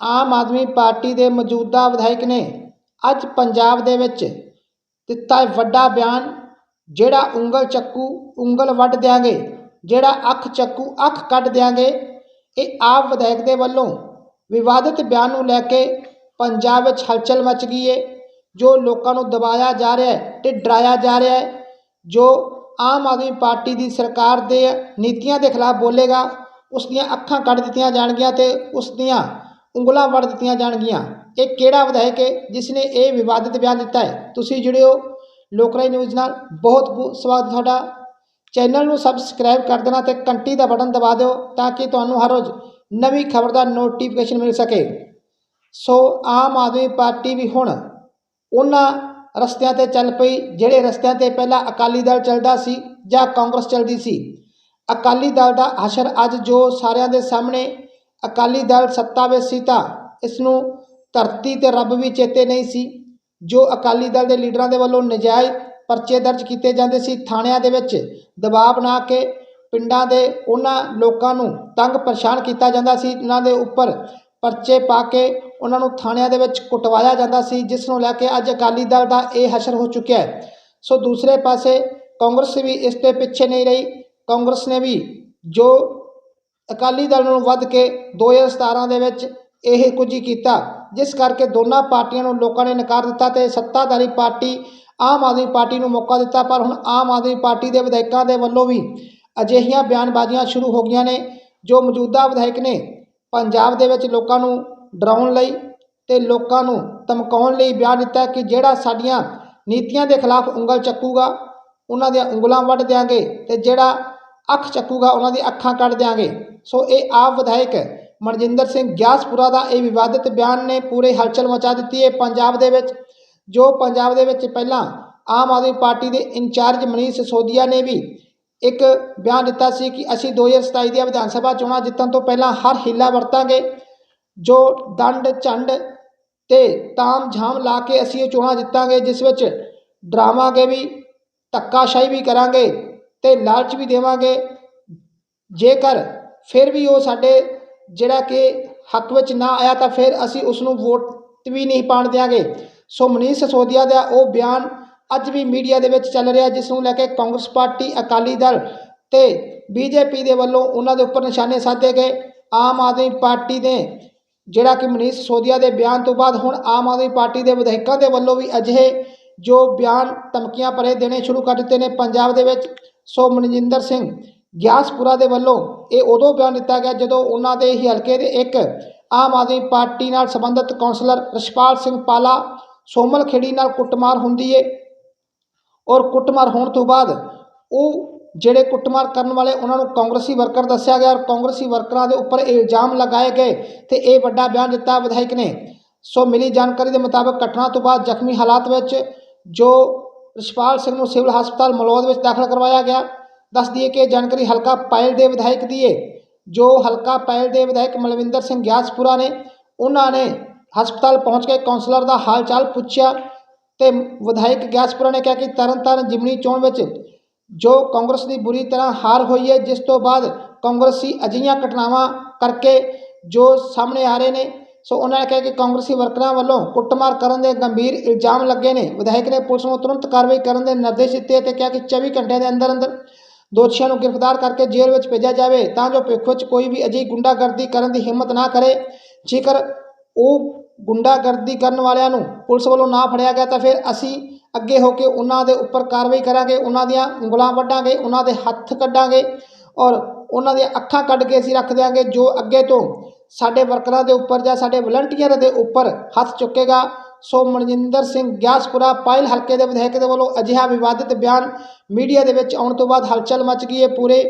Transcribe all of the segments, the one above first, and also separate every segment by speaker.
Speaker 1: ਆਮ Aadmi party ਦੇ ਮੌਜੂਦਾ ਵਿਧਾਇਕ ਨੇ ਅੱਜ ਪੰਜਾਬ ਦੇ ਵਿੱਚ ਦਿੱਤਾ ਵੱਡਾ ਬਿਆਨ, ਜਿਹੜਾ ਉਂਗਲ ਚੱਕੂ ਉਂਗਲ ਵੱਢ ਦਿਆਂਗੇ, ਜਿਹੜਾ ਅੱਖ ਚੱਕੂ ਅੱਖ ਕੱਢ ਦਿਆਂਗੇ, ਇਹ ਆਪ ਵਿਧਾਇਕ ਦੇ ਵੱਲੋਂ ਵਿਵਾਦਿਤ ਬਿਆਨ ਨੂੰ ਲੈ ਕੇ ਪੰਜਾਬ ਵਿੱਚ ਹਲਚਲ ਮਚ ਗਈ ਹੈ ਜੋ ਲੋਕਾਂ ਨੂੰ ਦਬਾਇਆ ਜਾ ਰਿਹਾ ਹੈ ਤੇ ਡਰਾਇਆ ਜਾ ਰਿਹਾ ਹੈ, ਜੋ ਆਮ ਆਦਮੀ ਪਾਰਟੀ ਦੀ ਸਰਕਾਰ ਦੇ ਨੀਤੀਆਂ ਦੇ ਖਿਲਾਫ ਬੋਲੇਗਾ ਉਸ ਦੀਆਂ ਅੱਖਾਂ ਕੱਢ ਦਿੱਤੀਆਂ ਜਾਣਗੀਆਂ ਤੇ ਉਸ ਦੀਆਂ ਉਂਗਲਾਂ ਵੜ ਦਿੱਤੀਆਂ ਜਾਣਗੀਆਂ। ਇਹ ਕਿਹੜਾ ਵਿਧਾਇਕ ਹੈ ਜਿਸ ਨੇ ਇਹ ਵਿਵਾਦਿਤ ਬਿਆਨ ਦਿੱਤਾ ਹੈ? ਤੁਸੀਂ ਜੁੜਿਓ ਲੋਕਰਾਈ ਨਿਊਜ਼ ਨਾਲ। ਬਹੁਤ ਬਹੁਤ ਸਵਾਗਤ ਤੁਹਾਡਾ ਚੈਨਲ ਨੂੰ ਸਬਸਕ੍ਰਾਈਬ ਕਰ ਦੇਣਾ ਤੇ ਘੰਟੀ ਦਾ ਬਟਨ ਦਬਾ ਦਿਓ ਤਾਂ ਕਿ ਤੁਹਾਨੂੰ ਹਰ ਰੋਜ਼ ਨਵੀਂ ਖਬਰ ਦਾ ਨੋਟੀਫਿਕੇਸ਼ਨ ਮਿਲ ਸਕੇ। ਸੋ ਆਮ ਆਦਮੀ ਪਾਰਟੀ ਵੀ ਹੁਣ ਉਹਨਾਂ ਰਸਤਿਆਂ ਤੇ ਚੱਲ ਪਈ ਜਿਹੜੇ ਰਸਤਿਆਂ ਤੇ ਪਹਿਲਾਂ ਅਕਾਲੀ ਦਲ ਚੱਲਦਾ ਸੀ ਜਾਂ ਕਾਂਗਰਸ ਚੱਲਦੀ ਸੀ। ਅਕਾਲੀ ਦਲ ਦਾ ਹਸ਼ਰ ਅੱਜ ਜੋ ਸਾਰਿਆਂ ਦੇ ਸਾਹਮਣੇ ਅਕਾਲੀ ਦਲ ਸੱਤਾ ਵਿੱਚ ਸੀ ਤਾਂ ਇਸ ਨੂੰ ਧਰਤੀ ਤੇ ਰੱਬ ਵੀ ਚੇਤੇ ਨਹੀਂ ਸੀ, ਜੋ ਅਕਾਲੀ ਦਲ ਦੇ ਲੀਡਰਾਂ ਦੇ ਵੱਲੋਂ ਨਜਾਇਜ਼ ਪਰਚੇ ਦਰਜ ਕੀਤੇ ਜਾਂਦੇ ਸੀ ਥਾਣਿਆਂ ਦੇ ਵਿੱਚ, ਦਬਾਅ ਬਣਾ ਕੇ ਪਿੰਡਾਂ ਦੇ ਉਹਨਾਂ ਲੋਕਾਂ ਨੂੰ ਤੰਗ ਪਰੇਸ਼ਾਨ ਕੀਤਾ ਜਾਂਦਾ ਸੀ ਉਹਨਾਂ ਦੇ ਉੱਪਰ ਪਰਚੇ ਪਾ ਕੇ ਉਹਨਾਂ ਨੂੰ ਥਾਣਿਆਂ ਦੇ ਵਿੱਚ ਕੁਟਵਾਇਆ ਜਾਂਦਾ ਸੀ, ਜਿਸ ਨੂੰ ਲੈ ਕੇ ਅੱਜ ਅਕਾਲੀ ਦਲ ਦਾ ਇਹ ਹਸ਼ਰ ਹੋ ਚੁੱਕਿਆ ਹੈ। ਸੋ ਦੂਸਰੇ ਪਾਸੇ ਕਾਂਗਰਸ ਵੀ ਇਸ ਤੇ ਪਿੱਛੇ ਨਹੀਂ ਰਹੀ, ਕਾਂਗਰਸ ਨੇ ਵੀ ਜੋ ਅਕਾਲੀ ਦਲ ਨੂੰ ਵੱਧ ਕੇ 2017 ਦੇ ਵਿੱਚ ਇਹ ਕੁਝ ਹੀ ਕੀਤਾ, ਜਿਸ ਕਰਕੇ ਦੋਨਾਂ ਪਾਰਟੀਆਂ ਨੂੰ ਲੋਕਾਂ ਨੇ ਨਕਾਰ ਦਿੱਤਾ ਤੇ ਸੱਤਾਧਾਰੀ ਪਾਰਟੀ ਆਮ ਆਦਮੀ ਪਾਰਟੀ ਨੂੰ ਮੌਕਾ ਦਿੱਤਾ, ਪਰ ਹੁਣ ਆਮ ਆਦਮੀ ਪਾਰਟੀ ਦੇ ਵਿਧਾਇਕਾਂ ਦੇ ਵੱਲੋਂ ਵੀ ਅਜਿਹੀਆਂ ਬਿਆਨਬਾਜ਼ੀਆਂ ਸ਼ੁਰੂ ਹੋ ਗਈਆਂ ਨੇ, ਜੋ ਮੌਜੂਦਾ ਵਿਧਾਇਕ ਨੇ ਪੰਜਾਬ ਦੇ ਵਿੱਚ ਲੋਕਾਂ ਨੂੰ ਡਰਾਉਣ ਲਈ ਤੇ ਲੋਕਾਂ ਨੂੰ ਧਮਕਾਉਣ ਲਈ ਬਿਆਨ ਦਿੱਤਾ ਕਿ ਜਿਹੜਾ ਸਾਡੀਆਂ ਨੀਤੀਆਂ ਦੇ ਖਿਲਾਫ ਉਂਗਲ ਚੱਕੂਗਾ, ਉਹਨਾਂ ਦੀਆਂ ਉਂਗਲਾਂ ਵੱਢ ਦਿਆਂਗੇ ਤੇ ਜਿਹੜਾ ਅੱਖ ਚੱਕੂਗਾ, ਉਹਨਾਂ ਦੀ ਅੱਖਾਂ ਕੱਢ ਦਿਆਂਗੇ। ਸੋ ਇਹ ਆਪ ਵਿਧਾਇਕ ਮਨਜਿੰਦਰ ਸਿੰਘ ਗਿਆਸਪੁਰਾ ਦਾ ਇਹ ਵਿਵਾਦਿਤ ਬਿਆਨ ਨੇ ਪੂਰੇ ਹਲਚਲ ਮਚਾ ਦਿੱਤੀ ਹੈ ਪੰਜਾਬ ਦੇ ਵਿੱਚ, ਜੋ ਪੰਜਾਬ ਦੇ ਵਿੱਚ ਪਹਿਲਾਂ ਆਮ ਆਦਮੀ ਪਾਰਟੀ ਦੇ ਇੰਚਾਰਜ ਮਨੀਸ਼ ਸੋਦੀਆ ਨੇ ਵੀ ਇੱਕ ਬਿਆਨ ਦਿੱਤਾ ਸੀ ਕਿ ਅਸੀਂ 2027 ਦੀਆਂ ਵਿਧਾਨ ਸਭਾ ਚੋਣਾਂ ਜਿੱਤਣ ਤੋਂ ਪਹਿਲਾਂ ਹਰ ਹੀਲਾ ਵਰਤਾਂਗੇ, ਜੋ ਦੰਡ, ਝੰਡ ਤੇ ਤਾਮ ਝਾਮ ਲਾ ਕੇ ਅਸੀਂ ਇਹ ਚੋਣਾਂ ਜਿੱਤਾਂਗੇ, ਜਿਸ ਵਿੱਚ ਡਰਾਵਾਂਗੇ ਵੀ, ਧੱਕਾਸ਼ਾਹੀ ਵੀ ਕਰਾਂਗੇ। ਤੇ ਲਾਲਚ ਵੀ ਦੇਵਾਂਗੇ। ਜੇਕਰ ਫਿਰ ਵੀ ਉਹ ਸਾਡੇ ਜਿਹੜਾ ਕਿ ਹੱਕ ਵਿੱਚ ਨਾ ਆਇਆ ਤਾਂ ਫਿਰ ਅਸੀਂ ਉਸ ਨੂੰ ਵੋਟ ਵੀ ਨਹੀਂ ਪਾਣ ਦਿਆਂਗੇ। ਸੋ ਮਨੀਸ਼ ਸੋਦੀਆ ਦਾ ਉਹ ਬਿਆਨ ਅੱਜ ਵੀ ਮੀਡੀਆ ਦੇ ਵਿੱਚ ਚੱਲ ਰਿਹਾ, ਜਿਸ ਨੂੰ ਲੈ ਕੇ ਕਾਂਗਰਸ ਪਾਰਟੀ, ਅਕਾਲੀ ਦਲ ਤੇ ਬੀਜੇਪੀ ਦੇ ਵੱਲੋਂ ਉਹਨਾਂ ਦੇ ਉੱਪਰ ਨਿਸ਼ਾਨੇ ਸਾਧੇ ਗਏ। ਆਮ ਆਦਮੀ ਪਾਰਟੀ ਦੇ ਜਿਹੜਾ ਕਿ ਮਨੀਸ਼ ਸੋਦੀਆ ਦੇ ਬਿਆਨ ਤੋਂ ਬਾਅਦ ਹੁਣ ਆਮ ਆਦਮੀ ਪਾਰਟੀ ਦੇ ਵਿਧਾਇਕਾਂ ਦੇ ਵੱਲੋਂ ਵੀ ਅਜਿਹੇ ਜੋ ਬਿਆਨ ਧਮਕੀਆਂ ਭਰੇ ਦੇਣੇ ਸ਼ੁਰੂ ਕਰ ਦਿੱਤੇ ਨੇ ਪੰਜਾਬ ਦੇ ਵਿੱਚ। ਸੋ ਮਨਜਿੰਦਰ ਸਿੰਘ, ਗਿਆਸਪੁਰਾ ਦੇ ਵੱਲੋਂ ਇਹ ਉਦੋਂ ਬਿਆਨ ਦਿੱਤਾ ਗਿਆ ਜਦੋਂ ਉਹਨਾਂ ਦੇ ਹੀ ਹਲਕੇ ਦੇ ਇੱਕ ਆਮ ਆਦਮੀ ਪਾਰਟੀ ਨਾਲ ਸੰਬੰਧਿਤ ਕੌਂਸਲਰ ਰਸ਼ਪਾਲ ਸਿੰਘ ਪਾਲਾ ਸੋਮਲ ਖੇੜੀ ਨਾਲ ਕੁੱਟਮਾਰ ਹੁੰਦੀ ਏ ਔਰ ਕੁੱਟਮਾਰ ਹੋਣ ਤੋਂ ਬਾਅਦ ਉਹ ਜਿਹੜੇ ਕੁੱਟਮਾਰ ਕਰਨ ਵਾਲੇ ਉਹਨਾਂ ਨੂੰ ਕਾਂਗਰਸੀ ਵਰਕਰ ਦੱਸਿਆ ਗਿਆ ਔਰ ਕਾਂਗਰਸੀ ਵਰਕਰਾਂ ਦੇ ਉੱਪਰ ਇਲਜ਼ਾਮ ਲਗਾਏ ਗਏ ਤੇ ਇਹ ਵੱਡਾ ਬਿਆਨ ਦਿੱਤਾ ਵਿਧਾਇਕ ਨੇ। ਸੋ ਮਿਲੀ ਜਾਣਕਾਰੀ ਦੇ ਮੁਤਾਬਕ ਘਟਨਾ ਤੋਂ ਬਾਅਦ ਜ਼ਖਮੀ ਹਾਲਾਤ ਵਿੱਚ ਜੋ ਰਸ਼ਪਾਲ ਸਿੰਘ ਨੂੰ ਸਿਵਲ ਹਸਪਤਾਲ ਮਲੌਦ ਵਿੱਚ ਦਾਖਲ ਕਰਵਾਇਆ ਗਿਆ। ਦੱਸ ਦਈਏ ਕਿ ਇਹ ਜਾਣਕਾਰੀ ਹਲਕਾ ਪਾਇਲ ਦੇ ਵਿਧਾਇਕ ਦੀ ਹੈ ਜੋ ਹਲਕਾ ਪਾਇਲ ਦੇ ਵਿਧਾਇਕ ਮਲਵਿੰਦਰ ਸਿੰਘ ਗਿਆਸਪੁਰਾ ਨੇ, ਉਹਨਾਂ ਨੇ ਹਸਪਤਾਲ ਪਹੁੰਚ ਕੇ ਕਾਉਂਸਲਰ ਦਾ ਹਾਲ ਚਾਲ ਪੁੱਛਿਆ ਤੇ ਵਿਧਾਇਕ ਗਿਆਸਪੁਰਾ ਨੇ ਕਿਹਾ ਕਿ ਤਰਨਤਾਰਨ ਜਿਮਨੀ ਚੋਣ ਵਿੱਚ ਜੋ ਕਾਂਗਰਸ ਦੀ ਬੁਰੀ ਤਰ੍ਹਾਂ ਹਾਰ ਹੋਈ ਹੈ ਜਿਸ ਤੋਂ ਬਾਅਦ ਕਾਂਗਰਸੀ ਅਜਿਹੀਆਂ ਘਟਨਾਵਾਂ ਕਰਕੇ ਜੋ ਸਾਹਮਣੇ ਆ ਰਹੇ ਨੇ ਸੋ ਉਹਨਾਂ ਨੇ ਕਿਹਾ ਕਿ ਕਾਂਗਰਸੀ ਵਰਕਰਾਂ ਵੱਲੋਂ ਕੁੱਟਮਾਰ ਕਰਨ ਦੇ ਗੰਭੀਰ ਇਲਜ਼ਾਮ ਲੱਗੇ ਨੇ। ਵਿਧਾਇਕ ਨੇ ਪੁਲਿਸ ਨੂੰ ਤੁਰੰਤ ਕਾਰਵਾਈ ਕਰਨ ਦੇ ਨਿਰਦੇਸ਼ ਦਿੱਤੇ ਤੇ ਕਿਹਾ ਕਿ 24 ਘੰਟਿਆਂ ਦੇ ਅੰਦਰ ਅੰਦਰ ਦੋਸ਼ੀਆਂ ਨੂੰ ਗ੍ਰਿਫਤਾਰ ਕਰਕੇ ਜੇਲ੍ਹ ਵਿੱਚ ਭੇਜਿਆ ਜਾਵੇ ਤਾਂ ਜੋ ਭਵਿੱਖ ਵਿੱਚ ਕੋਈ ਵੀ ਅਜਿਹੀ ਗੁੰਡਾਗਰਦੀ ਕਰਨ ਦੀ ਹਿੰਮਤ ਨਾ ਕਰੇ। ਜੇਕਰ ਉਹ ਗੁੰਡਾਗਰਦੀ ਕਰਨ ਵਾਲਿਆਂ ਨੂੰ ਪੁਲਿਸ ਵੱਲੋਂ ਨਾ ਫੜਿਆ ਗਿਆ ਤਾਂ ਫਿਰ ਅਸੀਂ ਅੱਗੇ ਹੋ ਕੇ ਉਹਨਾਂ ਦੇ ਉੱਪਰ ਕਾਰਵਾਈ ਕਰਾਂਗੇ, ਉਹਨਾਂ ਦੀਆਂ ਉਂਗਲਾਂ ਵੱਢਾਂਗੇ, ਉਹਨਾਂ ਦੇ ਹੱਥ ਕੱਢਾਂਗੇ ਔਰ ਉਹਨਾਂ ਦੀਆਂ ਅੱਖਾਂ ਕੱਢ ਕੇ ਅਸੀਂ ਰੱਖ ਦਿਆਂਗੇ ਜੋ ਅੱਗੇ ਤੋਂ ਸਾਡੇ ਵਰਕਰਾਂ ਦੇ ਉੱਪਰ ਜਾਂ ਸਾਡੇ ਵਲੰਟੀਅਰ ਦੇ ਉੱਪਰ ਹੱਥ ਚੁੱਕੇਗਾ। ਸੋ ਮਨਜਿੰਦਰ ਸਿੰਘ ਗਿਆਸਪੁਰਾ ਪਾਇਲ ਹਲਕੇ ਦੇ ਵਿਧਾਇਕ ਦੇ ਵੱਲੋਂ ਅਜਿਹਾ ਵਿਵਾਦਿਤ ਬਿਆਨ ਮੀਡੀਆ ਦੇ ਵਿੱਚ ਆਉਣ ਤੋਂ ਬਾਅਦ ਹਲਚਲ ਮਚ ਗਈ ਹੈ ਪੂਰੇ।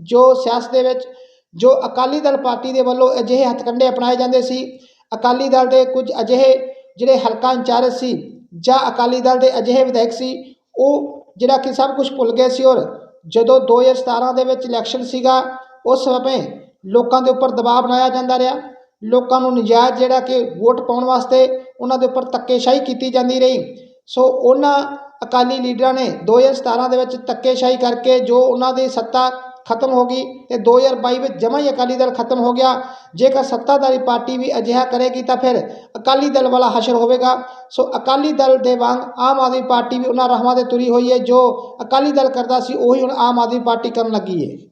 Speaker 1: ਜੋ ਸਿਆਸਤ ਦੇ ਵਿੱਚ, ਜੋ ਅਕਾਲੀ ਦਲ ਪਾਰਟੀ ਦੇ ਵੱਲੋਂ ਅਜਿਹੇ ਹੱਥਕੰਡੇ ਅਪਣਾਏ ਜਾਂਦੇ ਸੀ, ਅਕਾਲੀ ਦਲ ਦੇ ਕੁਝ ਅਜਿਹੇ ਜਿਹੜੇ ਹਲਕਾ ਇੰਚਾਰਜ ਸੀ ਜਾਂ ਅਕਾਲੀ ਦਲ ਦੇ ਅਜਿਹੇ ਵਿਧਾਇਕ ਸੀ, ਉਹ ਜਿਹੜਾ ਕਿ ਸਭ ਕੁਝ ਭੁੱਲ ਗਏ ਸੀ ਔਰ ਜਦੋਂ 2017 ਦੇ ਵਿੱਚ ਇਲੈਕਸ਼ਨ ਸੀਗਾ, ਉਸ ਸਮੇਂ ਲੋਕਾਂ ਦੇ ਉੱਪਰ ਦਬਾਅ ਬਣਾਇਆ ਜਾਂਦਾ ਰਿਹਾ। ਲੋਕਾਂ ਨੂੰ ਨਜਾਇਜ਼ ਜਿਹੜਾ ਕਿ ਵੋਟ ਪਾਉਣ ਵਾਸਤੇ ਉਹਨਾਂ ਦੇ ਉੱਪਰ ਧੱਕੇਸ਼ਾਹੀ ਕੀਤੀ ਜਾਂਦੀ ਰਹੀ। ਸੋ ਉਹਨਾਂ ਅਕਾਲੀ ਲੀਡਰਾਂ ਨੇ 2017 ਦੇ ਵਿੱਚ ਧੱਕੇਸ਼ਾਹੀ ਕਰਕੇ ਜੋ ਉਹਨਾਂ ਦੀ ਸੱਤਾ ਖਤਮ ਹੋ ਗਈ ਤੇ 2022 ਵਿੱਚ ਜਮਾਂ ਹੀ ਅਕਾਲੀ ਦਲ ਖਤਮ ਹੋ ਗਿਆ। ਜੇਕਰ ਸੱਤਾਧਾਰੀ ਪਾਰਟੀ ਵੀ ਅਜਿਹਾ ਕਰੇਗੀ ਤਾਂ ਫਿਰ ਅਕਾਲੀ ਦਲ ਵਾਲਾ ਹਸ਼ਰ ਹੋਵੇਗਾ। ਸੋ ਅਕਾਲੀ ਦਲ ਦੇ ਵਾਂਗ ਆਮ ਆਦਮੀ ਪਾਰਟੀ ਵੀ ਉਹਨਾਂ ਰਾਹਾਂ ਤੇ ਤੁਰੀ ਹੋਈ ਹੈ। ਜੋ ਅਕਾਲੀ ਦਲ ਕਰਦਾ ਸੀ, ਉਹੀ ਹੁਣ ਆਮ ਆਦਮੀ ਪਾਰਟੀ ਕਰਨ ਲੱਗੀ ਹੈ।